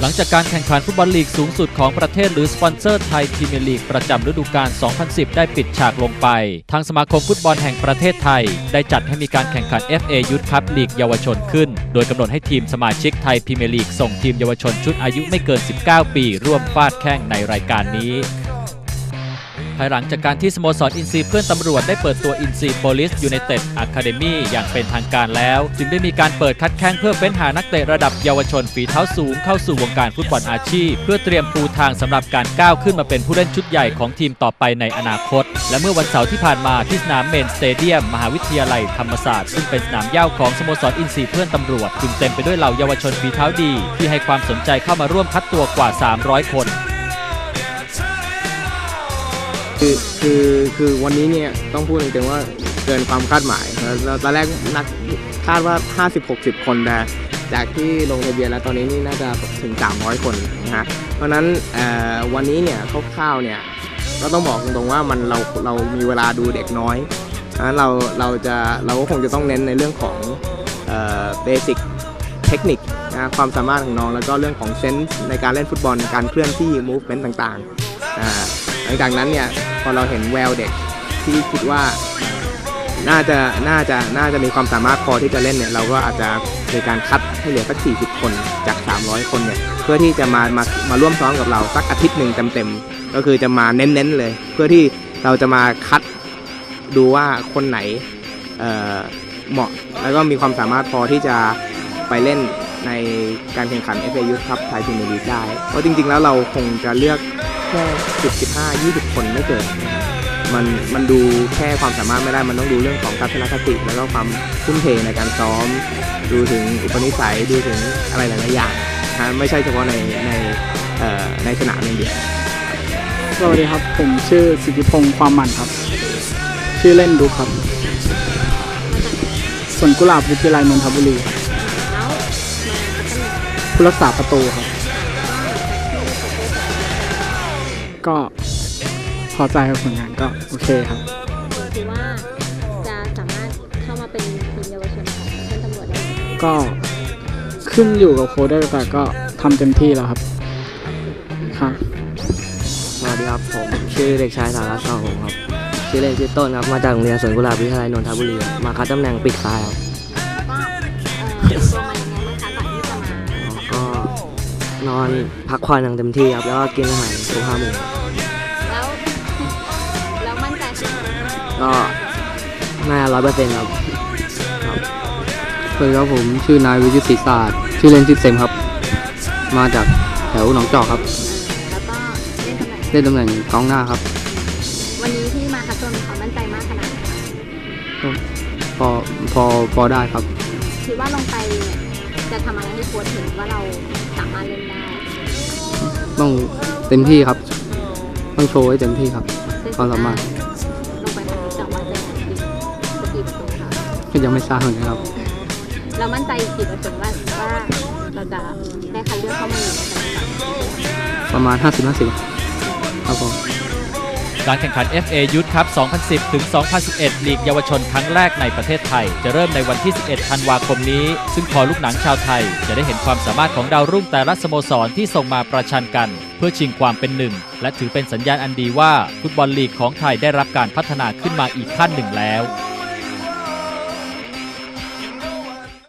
หลังจากการแข่งขันฟุตบอลลีกสูงสุดของประเทศหรือสปอนเซอร์ไทยพรีเมียร์ลีกประจำฤดูกาล 2010 ได้ปิดฉากลงไป ทางสมาคมฟุตบอลแห่งประเทศไทย ได้จัดให้มีการแข่งขัน FA ยุทธคัพลีกเยาวชนขึ้น โดยกำหนดให้ทีมสมาชิกไทยพรีเมียร์ลีกส่งทีมเยาวชนชุดอายุไม่เกิน 19 ปี ร่วมฟาดแข่งในรายการนี้ ภายหลังจากการที่สโมสรอินซีเพื่อนตำรวจได้เปิดตัวอินซีโปลิสยูไนเต็ดอะคาเดมี่อย่างเป็นทางการแล้ว จึงได้มีการเปิดคัดแข่งเพื่อเฟ้นหานักเตะระดับเยาวชนฝีเท้าสูงเข้าสู่วงการฟุตบอลอาชีพ เพื่อเตรียมปูทางสำหรับการก้าวขึ้นมาเป็นผู้เล่นชุดใหญ่ของทีมต่อไปในอนาคต และเมื่อวันเสาร์ที่ผ่านมาที่สนามเมนสเตเดียมมหาวิทยาลัยธรรมศาสตร์ซึ่งเป็นสนามหญ้าของสโมสรอินซีเพื่อนตำรวจจึงเต็มไปด้วยเหล่าเยาวชนฝีเท้าดี ที่ให้ความสนใจเข้ามาร่วมคัดตัวกว่า 300 คน คือคือคือวันนี้เนี่ยต้องพูดจริงๆว่าเกินความคาดหมายตอนแรกนักคาดว่า 50-60 คนแต่จากที่ลงทะเบียนแล้วตอนนี้นี่น่าจะถึง 300 คนนะฮะเพราะนั้นเอ่อวันนี้เนี่ยคร่าวๆเนี่ยก็ต้องบอกตรงๆว่ามันเราเรามีเวลาดูเด็กน้อยนะเราเราจะเราก็คงจะต้องเน้นในเรื่องของเบสิกเทคนิคนะความสามารถของน้อง แล้วก็เรื่องของเซนส์ในการเล่นฟุตบอลการเคลื่อนที่ movement ต่างๆอ่าหลังจากนั้นเนี่ย พอเราเห็นแววเด็กที่คิดว่าน่าจะน่าจะน่าจะมีความสามารถพอที่จะเล่นเนี่ยเราก็อาจจะมีการคัดให้เหลือสัก 40 คนจาก 300 คนเนี่ยเพื่อที่จะมามามาร่วมซ้อมกับเราสักอาทิตย์หนึ่งเต็มๆก็คือจะมาเน้นๆเลย เพื่อที่เราจะมาคัดดูว่าคนไหนเออเหมาะแล้วก็มีความสามารถพอที่จะไปเล่นในการแข่งขัน FA Youth Cup ไทยพรีเมียร์ลีกได้เพราะจริงๆแล้วเราคงจะเลือก แค่10 15 20คนไม่เกินนะครับมันมันดูแค่ความสามารถไม่ได้มันต้องดูเรื่องของทัศนคติ แล้วก็ความทุ่มเทในการซ้อม ดูถึงอุปนิสัยดูถึงอะไรหลายๆอย่างนะไม่ใช่เฉพาะในในเอ่อในสนามอย่างเดียวสวัสดีครับ ผมชื่อสิทธิพงศ์ความหมันครับ ชื่อเล่นดูครับส่วนกุหลาบวิทยาลัยนนทบุรีครับแล้วมาพัฒนาผู้รักษาประตูครับ ก็พอใจกับผลงานก็โอเคครับคิดว่าจะสามารถเข้ามาเป็นทีมเยาวชนของเพื่อนตำรวจได้ไหมก็ขึ้นอยู่กับโค้ชด้วยแต่ก็ทำเต็มที่แล้วครับครับสวัสดีครับผมชื่อเด็กชายสารัตน์สาหงครับชื่อเล่นชื่อต้นครับมาจากโรงเรียนสวนกุหลาบวิทยาลัยนนทบุรีครับมาคัดตำแหน่งปีกซ้ายครับ แล้วก็เอ่อ นอนพักผ่อนอย่างเต็มที่ครับ แล้วก็กินอาหารทุกห้าโมงแล้วแล้วมั่นใจขนาดไหนก็น่าร้อยเปอร์เซ็นต์ครับสวัสดีครับผมชื่อนายวิจิตรศรีศาสตร์ชื่อเล่นชื่อเซมครับ มาจากแถวหนองจอกครับแล้วก็เล่นตำแหน่งเล่นตำแหน่งกองหน้าครับวันนี้ที่มาคัดตัวมีความมั่นใจมากขนาดไหนคะพอพอพอได้ครับ คิดว่าลงไป เนี่ยจะทำอะไรให้โค้ชเห็นว่าเราสามารถเล่นได้ต้องเต็มที่ครับ ต้องโชว์ให้เต็มที่ครับซึ่งความสามารถลงไปทำนี้จะวัดได้กี่กี่ประตูคะก็ยังไม่ทราบเหมือนกันครับ เรามั่นใจกี่เปอร์เซ็นต์ว่าว่าเราจะได้คัดเลือกเข้ามาอยู่ในสโมสรประมาณ 50-50ครับผม การแข่งขัน FA Youth Cup 2010 ถึง 2011 ลีกเยาวชนครั้งแรกในประเทศไทย จะเริ่มในวันที่ 11 ธันวาคมนี้ ซึ่งพอลูกหนังชาวไทย จะได้เห็นความสามารถของดาวรุ่งแต่ละสโมสรที่ส่งมาประชันกัน เพื่อชิงความเป็นหนึ่ง และถือเป็นสัญญาณอันดีว่าฟุตบอลลีกของไทยได้รับการพัฒนาขึ้นมาอีกขั้นหนึ่งแล้ว